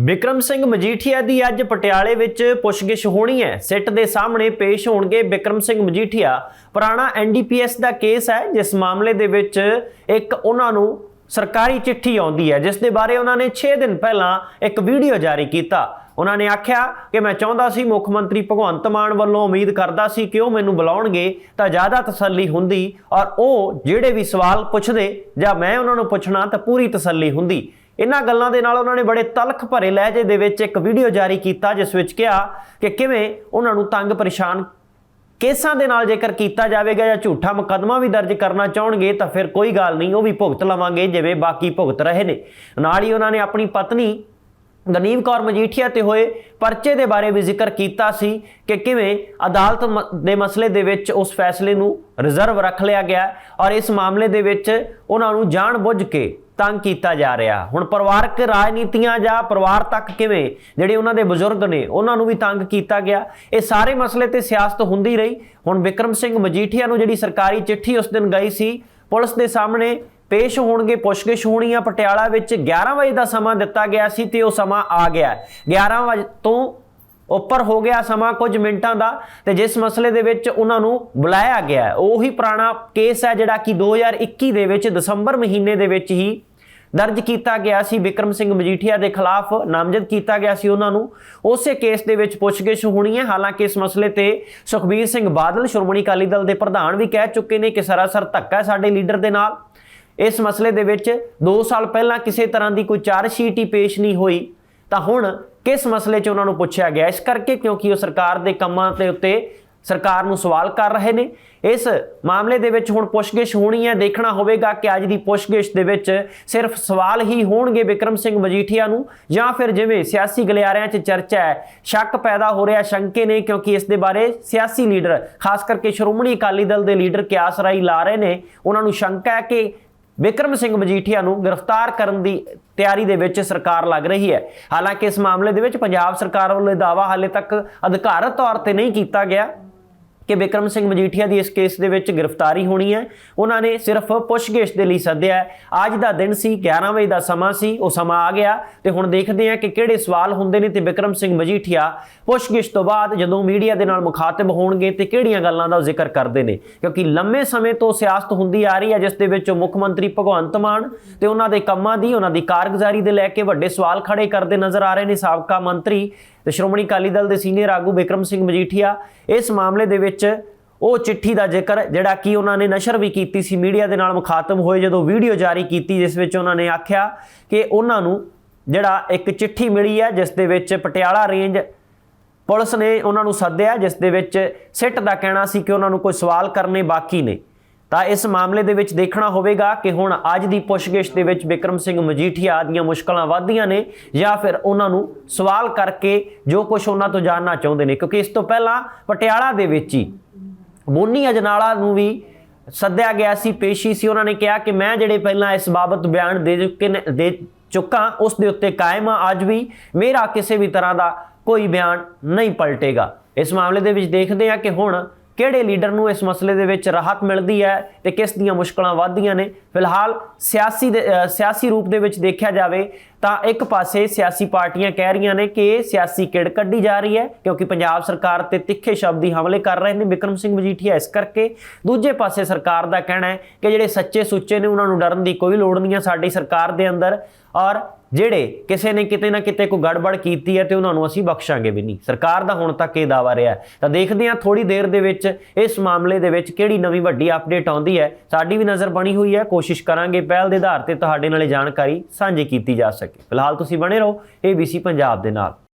ਵਿਕਰਮ ਸਿੰਘ ਮਜੀਠੀਆ ਦੀ ਅੱਜ ਪਟਿਆਲੇ ਵਿੱਚ ਪੁੱਛਗਿੱਛ ਹੋਣੀ ਹੈ। ਸਿੱਟ ਦੇ ਸਾਹਮਣੇ ਪੇਸ਼ ਹੋਣਗੇ ਵਿਕਰਮ ਸਿੰਘ ਮਜੀਠੀਆ। ਪੁਰਾਣਾ ਐਨਡੀਪੀਐਸ ਦਾ ਕੇਸ ਹੈ, ਜਿਸ ਮਾਮਲੇ ਦੇ ਵਿੱਚ ਇੱਕ ਉਹਨਾਂ ਨੂੰ ਸਰਕਾਰੀ ਚਿੱਠੀ ਆਉਂਦੀ ਹੈ, ਜਿਸ ਦੇ ਬਾਰੇ ਉਹਨਾਂ ਨੇ 6 ਦਿਨ ਪਹਿਲਾਂ ਇੱਕ ਵੀਡੀਓ ਜਾਰੀ ਕੀਤਾ। ਉਹਨਾਂ ਨੇ ਆਖਿਆ ਕਿ ਮੈਂ ਚਾਹੁੰਦਾ ਸੀ ਮੁੱਖ ਮੰਤਰੀ ਭਗਵੰਤ ਮਾਨ ਵੱਲੋਂ ਉਮੀਦ ਕਰਦਾ ਸੀ ਕਿ ਉਹ ਮੈਨੂੰ ਬੁਲਾਉਣਗੇ, ਤਾਂ ਜ਼ਿਆਦਾ ਤਸੱਲੀ ਹੁੰਦੀ ਔਰ ਉਹ ਜਿਹੜੇ ਵੀ ਸਵਾਲ ਪੁੱਛਦੇ ਜਾਂ ਮੈਂ ਉਹਨਾਂ ਨੂੰ ਪੁੱਛਣਾ ਤਾਂ ਪੂਰੀ ਤਸੱਲੀ ਹੁੰਦੀ। ਇਹਨਾਂ ਗੱਲਾਂ ਦੇ ਨਾਲ ਉਹਨਾਂ ਨੇ ਬੜੇ ਤਲਖ ਭਰੇ ਲਹਿਜੇ ਦੇ ਵਿੱਚ ਇੱਕ ਵੀਡੀਓ ਜਾਰੀ ਕੀਤਾ, ਜਿਸ ਵਿੱਚ ਕਿਹਾ ਕਿ ਕਿਵੇਂ ਉਹਨਾਂ ਨੂੰ ਤੰਗ ਪਰੇਸ਼ਾਨ ਕੇਸਾਂ ਦੇ ਨਾਲ ਜੇਕਰ ਕੀਤਾ ਜਾਵੇਗਾ ਜਾਂ ਝੂਠਾ ਮੁਕੱਦਮਾ ਵੀ ਦਰਜ ਕਰਨਾ ਚਾਹਣਗੇ, ਤਾਂ ਫਿਰ ਕੋਈ ਗੱਲ ਨਹੀਂ, ਉਹ ਵੀ ਭੁਗਤ ਲਵਾਂਗੇ, ਜਿਵੇਂ ਬਾਕੀ ਭੁਗਤ ਰਹੇ ਨੇ। ਨਾਲ ਹੀ ਉਹਨਾਂ ਨੇ ਆਪਣੀ ਪਤਨੀ ਗਨੀਵ ਕੌਰ ਮਜੀਠੀਆ ਤੇ ਹੋਏ ਪਰਚੇ ਦੇ ਬਾਰੇ ਵੀ ਜ਼ਿਕਰ ਕੀਤਾ ਸੀ ਕਿ ਕਿਵੇਂ ਅਦਾਲਤ ਮ- ਦੇ ਮਸਲੇ ਦੇ ਵਿੱਚ ਉਸ ਫੈਸਲੇ ਨੂੰ ਰਿਜ਼ਰਵ ਰੱਖ ਲਿਆ ਗਿਆ ਔਰ ਇਸ ਮਾਮਲੇ ਦੇ ਵਿੱਚ ਉਹਨਾਂ ਨੂੰ ਜਾਣ ਬੁੱਝ ਕੇ ਤੰਗ ਕੀਤਾ ਜਾ ਰਿਹਾ। ਹੁਣ ਪਰਿਵਾਰਕ ਰਾਜਨੀਤੀਆਂ ਜਾਂ ਪਰਿਵਾਰ ਤੱਕ ਕਿਵੇਂ? ਜਿਹੜੇ ਉਹਨਾਂ ਦੇ ਬਜ਼ੁਰਗ ਨੇ, ਉਹਨਾਂ ਨੂੰ ਵੀ ਤੰਗ ਕੀਤਾ ਗਿਆ। ਇਹ ਸਾਰੇ ਮਸਲੇ ਤੇ ਸਿਆਸਤ ਹੁੰਦੀ ਰਹੀ। ਹੁਣ ਵਿਕਰਮ ਸਿੰਘ ਮਜੀਠੀਆ ਨੂੰ ਜਿਹੜੀ ਸਰਕਾਰੀ ਚਿੱਠੀ ਉਸ ਦਿਨ ਗਈ ਸੀ, ਪੁਲਿਸ ਦੇ ਸਾਹਮਣੇ ਪੇਸ਼ ਹੋਣਗੇ ਪੁੱਛਗਿੱਛ ਹੋਣੀ ਆ। ਪਟਿਆਲਾ ਵਿੱਚ 11 ਵਜੇ ਦਾ ਸਮਾਂ ਦਿੱਤਾ ਗਿਆ ਸੀ ਤੇ ਉਹ ਸਮਾਂ ਆ ਗਿਆ 11 ਵਜੇ ਤੋਂ ਉੱਪਰ ਹੋ ਗਿਆ ਸਮਾਂ ਕੁਝ ਮਿੰਟਾਂ ਦਾ ਤੇ ਜਿਸ ਮਸਲੇ ਦੇ ਵਿੱਚ ਉਹਨਾਂ ਨੂੰ ਬੁਲਾਇਆ ਗਿਆ ਉਹੀ ਪੁਰਾਣਾ ਕੇਸ ਹੈ ਜਿਹੜਾ ਕਿ 2021 ਦੇ ਵਿੱਚ ਦਸੰਬਰ ਮਹੀਨੇ ਦੇ ਵਿੱਚ ਹੀ ਦਰਜ ਕੀਤਾ ਗਿਆ ਸੀ ਵਿਕਰਮ ਸਿੰਘ ਮਜੀਠੀਆ ਦੇ ਖਿਲਾਫ, ਨਾਮਜ਼ਦ ਕੀਤਾ ਗਿਆ ਸੀ ਉਹਨਾਂ ਨੂੰ। ਉਸੇ ਕੇਸ ਦੇ ਵਿੱਚ ਪੁੱਛਗਿੱਛ ਹੋਣੀ ਹੈ। ਹਾਲਾਂਕਿ ਇਸ ਮਸਲੇ ਤੇ ਸੁਖਬੀਰ ਸਿੰਘ ਬਾਦਲ, ਸ਼੍ਰੋਮਣੀ ਅਕਾਲੀ ਦਲ ਦੇ ਪ੍ਰਧਾਨ ਵੀ ਕਹਿ ਚੁੱਕੇ ਨੇ ਕਿ ਸਰਾਸਰ ਧੱਕਾ ਸਾਡੇ ਲੀਡਰ ਦੇ ਨਾਲ। ਇਸ ਮਸਲੇ ਦੇ ਵਿੱਚ 2 ਸਾਲ ਪਹਿਲਾਂ ਕਿਸੇ ਤਰ੍ਹਾਂ ਦੀ ਕੋਈ ਚਾਰਜ ਸ਼ੀਟ ਹੀ ਪੇਸ਼ ਨਹੀਂ ਹੋਈ। ਤਾਂ ਹੁਣ ਕਿਸ ਮਸਲੇ 'ਚ ਉਹਨਾਂ ਨੂੰ ਪੁੱਛਿਆ ਗਿਆ? ਇਸ ਕਰਕੇ ਕਿਉਂਕਿ ਉਹ ਸਰਕਾਰ ਦੇ ਕੰਮਾਂ ਦੇ ਉੱਤੇ ਸਰਕਾਰ ਨੂੰ ਸਵਾਲ ਕਰ ਰਹੇ ਨੇ। ਇਸ ਮਾਮਲੇ ਦੇ ਵਿੱਚ ਹੁਣ ਪੁੱਛਗਿੱਛ ਹੋਣੀ ਹੈ। ਦੇਖਣਾ ਹੋਵੇਗਾ ਕਿ ਅੱਜ ਦੀ ਪੁੱਛਗਿੱਛ ਦੇ ਵਿੱਚ ਸਿਰਫ ਸਵਾਲ ਹੀ ਹੋਣਗੇ ਵਿਕਰਮ ਸਿੰਘ ਮਜੀਠੀਆ ਨੂੰ ਜਾਂ ਫਿਰ ਜਿਵੇਂ ਸਿਆਸੀ ਗਲਿਆਰਿਆਂ 'ਚ ਚਰਚਾ ਹੈ, ਸ਼ੱਕ ਪੈਦਾ ਹੋ ਰਿਹਾ, ਸ਼ੰਕੇ ਨੇ ਕਿਉਂਕਿ ਇਸ ਦੇ ਬਾਰੇ ਸਿਆਸੀ ਲੀਡਰ, ਖਾਸ ਕਰਕੇ ਸ਼੍ਰੋਮਣੀ ਅਕਾਲੀ ਦਲ ਦੇ ਲੀਡਰ ਕਿਆਸ ਰਾਈ ਲਾ ਰਹੇ ਨੇ। ਉਹਨਾਂ ਨੂੰ ਸ਼ੰਕਾ ਹੈ ਕਿ ਵਿਕਰਮ ਸਿੰਘ ਮਜੀਠੀਆ ਨੂੰ ਗ੍ਰਿਫਤਾਰ ਕਰਨ ਦੀ ਤਿਆਰੀ ਦੇ ਵਿੱਚ ਸਰਕਾਰ ਲੱਗ ਰਹੀ ਹੈ। ਹਾਲਾਂਕਿ ਇਸ ਮਾਮਲੇ ਦੇ ਵਿੱਚ ਪੰਜਾਬ ਸਰਕਾਰ ਵੱਲੋਂ ਇਹ ਦਾਅਵਾ ਹਾਲੇ ਤੱਕ ਅਧਿਕਾਰਤ ਤੌਰ ਤੇ ਨਹੀਂ ਕੀਤਾ ਗਿਆ। ਕਿ ਵਿਕਰਮ ਸਿੰਘ ਮਜੀਠੀਆ ਦੀ ਇਸ ਕੇਸ ਦੇ ਵਿੱਚ ਗ੍ਰਿਫਤਾਰੀ ਹੋਣੀ ਹੈ। ਉਹਨਾਂ ਨੇ ਸਿਰਫ ਪੁੱਛਗਿੱਛ ਦੇ ਲਈ ਸੱਦਿਆ। ਅੱਜ ਦਾ ਦਿਨ ਸੀ 11 ਵਜੇ ਦਾ ਸਮਾਂ ਸੀ, ਉਹ ਸਮਾਂ ਆ ਗਿਆ ਤੇ ਹੁਣ ਦੇਖਦੇ ਹਾਂ ਕਿ ਕਿਹੜੇ ਸਵਾਲ ਹੁੰਦੇ ਨੇ ਤੇ ਵਿਕਰਮ ਸਿੰਘ ਮਜੀਠੀਆ ਪੁੱਛਗਿੱਛ ਤੋਂ ਬਾਅਦ ਜਦੋਂ ਮੀਡੀਆ ਦੇ ਨਾਲ ਮੁਖਾਤਬ ਹੋਣਗੇ ਤੇ ਕਿਹੜੀਆਂ ਗੱਲਾਂ ਦਾ ਜ਼ਿਕਰ ਕਰਦੇ ਨੇ। ਕਿਉਂਕਿ ਲੰਮੇ ਸਮੇਂ ਤੋਂ ਸਿਆਸਤ ਹੁੰਦੀ ਆ ਰਹੀ ਹੈ ਜਿਸ ਦੇ ਵਿੱਚ ਉਹ ਮੁੱਖ ਮੰਤਰੀ ਭਗਵੰਤ ਮਾਨ ਤੇ ਉਹਨਾਂ ਦੇ ਕੰਮਾਂ ਦੀ, ਉਹਨਾਂ ਦੀ ਕਾਰਗੁਜ਼ਾਰੀ ਦੇ ਲੈ ਕੇ ਵੱਡੇ ਸਵਾਲ ਖੜੇ ਕਰਦੇ ਨਜ਼ਰ ਆ ਰਹੇ ਨੇ। ਸਾਬਕਾ ਮੰਤਰੀ ਤੇ ਸ਼੍ਰੋਮਣੀ ਅਕਾਲੀ ਦਲ ਦੇ ਸੀਨੀਅਰ ਆਗੂ ਵਿਕਰਮ ਸਿੰਘ ਮਜੀਠੀਆ, ਇਸ ਮਾਮਲੇ ਦੇ ਵਿੱਚ ਉਹ ਚਿੱਠੀ ਦਾ ਜ਼ਿਕਰ, ਜਿਹੜਾ ਕਿ ਉਹਨਾਂ ਨੇ ਨਸ਼ਰ ਵੀ ਕੀਤੀ ਸੀ, ਮੀਡੀਆ ਦੇ ਨਾਲ ਮੁਖਾਤਬ ਹੋਏ ਜਦੋਂ ਵੀਡੀਓ ਜਾਰੀ ਕੀਤੀ, ਜਿਸ ਵਿੱਚ ਉਹਨਾਂ ਨੇ ਆਖਿਆ ਕਿ ਉਹਨਾਂ ਨੂੰ ਜਿਹੜਾ ਇੱਕ ਚਿੱਠੀ ਮਿਲੀ ਹੈ, ਜਿਸ ਦੇ ਵਿੱਚ ਪਟਿਆਲਾ ਰੇਂਜ ਪੁਲਿਸ ਨੇ ਉਹਨਾਂ ਨੂੰ ਸੱਦਿਆ, ਜਿਸ ਦੇ ਵਿੱਚ ਸਿੱਟ ਦਾ ਕਹਿਣਾ ਸੀ ਕਿ ਉਹਨਾਂ ਨੂੰ ਕੋਈ ਸਵਾਲ ਕਰਨੇ ਬਾਕੀ ਨੇ। ਤਾਂ ਇਸ ਮਾਮਲੇ ਦੇ ਵਿੱਚ ਦੇਖਣਾ ਹੋਵੇਗਾ ਕਿ ਹੁਣ ਅੱਜ ਦੀ ਪੁੱਛਗਿੱਛ ਦੇ ਵਿੱਚ ਵਿਕਰਮ ਸਿੰਘ ਮਜੀਠੀਆ ਦੀਆਂ ਮੁਸ਼ਕਲਾਂ ਵਧਦੀਆਂ ਨੇ ਜਾਂ ਫਿਰ ਉਹਨਾਂ ਨੂੰ ਸਵਾਲ ਕਰਕੇ ਜੋ ਕੁਝ ਉਹਨਾਂ ਤੋਂ ਜਾਣਨਾ ਚਾਹੁੰਦੇ ਨੇ। ਕਿਉਂਕਿ ਇਸ ਤੋਂ ਪਹਿਲਾਂ ਪਟਿਆਲਾ ਦੇ ਵਿੱਚ ਹੀ ਮੋਨੀ ਅਜਨਾਲਾ ਨੂੰ ਵੀ ਸੱਦਿਆ ਗਿਆ ਸੀ, ਪੇਸ਼ੀ ਸੀ। ਉਹਨਾਂ ਨੇ ਕਿਹਾ ਕਿ ਮੈਂ ਜਿਹੜੇ ਪਹਿਲਾਂ ਇਸ ਬਾਬਤ ਬਿਆਨ ਦੇ ਚੁੱਕੇ ਨੇ ਦੇ ਚੁੱਕਾ, ਉਸ ਦੇ ਉੱਤੇ ਕਾਇਮ ਆ। ਅੱਜ ਵੀ ਮੇਰਾ ਕਿਸੇ ਵੀ ਤਰ੍ਹਾਂ ਦਾ ਕੋਈ ਬਿਆਨ ਨਹੀਂ ਪਲਟੇਗਾ। ਇਸ ਮਾਮਲੇ ਦੇ ਵਿੱਚ ਦੇਖਦੇ ਹਾਂ ਕਿ ਹੁਣ ਕਿਹੜੇ ਲੀਡਰ ਨੂੰ ਇਸ ਮਸਲੇ ਦੇ ਵਿੱਚ ਰਾਹਤ ਮਿਲਦੀ ਹੈ ਤੇ ਕਿਸ ਦੀਆਂ ਮੁਸ਼ਕਲਾਂ ਵੱਧਦੀਆਂ ਨੇ? ਫਿਲਹਾਲ ਸਿਆਸੀ ਦੇ- ਸਿਆਸੀ ਰੂਪ ਦੇ ਵਿੱਚ ਦੇਖਿਆ ਜਾਵੇ ਤਾਂ ਇੱਕ ਪਾਸੇ ਸਿਆਸੀ ਪਾਰਟੀਆਂ ਕਹਿ ਰਹੀਆਂ ਨੇ ਕਿ ਸਿਆਸੀ ਕਿੜ ਕੱਢੀ ਜਾ ਰਹੀ ਹੈ, ਕਿਉਂਕਿ ਪੰਜਾਬ ਸਰਕਾਰ ਤੇ ਤਿੱਖੇ ਸ਼ਬਦੀ ਹਮਲੇ ਕਰ ਰਹੇ ਨੇ ਵਿਕਰਮ ਸਿੰਘ ਮਜੀਠੀਆ ਇਸ ਕਰਕੇ। ਦੂਜੇ ਪਾਸੇ ਸਰਕਾਰ ਦਾ ਕਹਿਣਾ ਹੈ ਕਿ ਜਿਹੜੇ ਸੱਚੇ ਸੁੱਚੇ ਨੇ, ਉਹਨਾਂ ਨੂੰ ਡਰਨ ਦੀ ਕੋਈ ਲੋੜ ਨਹੀਂ ਹੈ ਸਾਡੀ ਸਰਕਾਰ ਦੇ ਅੰਦਰ। ਔਰ ਜਿਹੜੇ ਕਿਸੇ ਨੇ ਕਿਤੇ ਨਾ ਕਿਤੇ ਕੋਈ ਗੜਬੜ ਕੀਤੀ ਹੈ ਤੇ ਉਹਨਾਂ ਨੂੰ ਅਸੀਂ ਬਖਸ਼ਾਂਗੇ ਵੀ ਨਹੀਂ। ਸਰਕਾਰ ਦਾ ਹੁਣ ਤੱਕ ਇਹ ਦਾਵਾ ਰਿਹਾ ਤਾਂ ਦੇਖਦੇ ਹਾਂ ਥੋੜੀ ਦੇਰ ਦੇ ਵਿੱਚ ਇਸ ਮਾਮਲੇ ਦੇ ਵਿੱਚ ਕਿਹੜੀ ਨਵੀਂ ਵੱਡੀ ਅਪਡੇਟ ਆਉਂਦੀ ਹੈ। ਸਾਡੀ ਵੀ ਨਜ਼ਰ ਬਣੀ ਹੋਈ ਹੈ। ਕੋਸ਼ਿਸ਼ ਕਰਾਂਗੇ ਪਹਿਲ ਦੇ ਆਧਾਰ ਤੇ ਤੁਹਾਡੇ ਨਾਲ ਇਹ ਜਾਣਕਾਰੀ ਸਾਂਝੀ ਕੀਤੀ ਜਾ ਸਕੇ। ਸਕੇ ਫਿਲਹਾਲ ਤੁਸੀਂ ਬਣੇ ਰਹੋ ABC ਪੰਜਾਬ ਦੇ ਨਾਲ।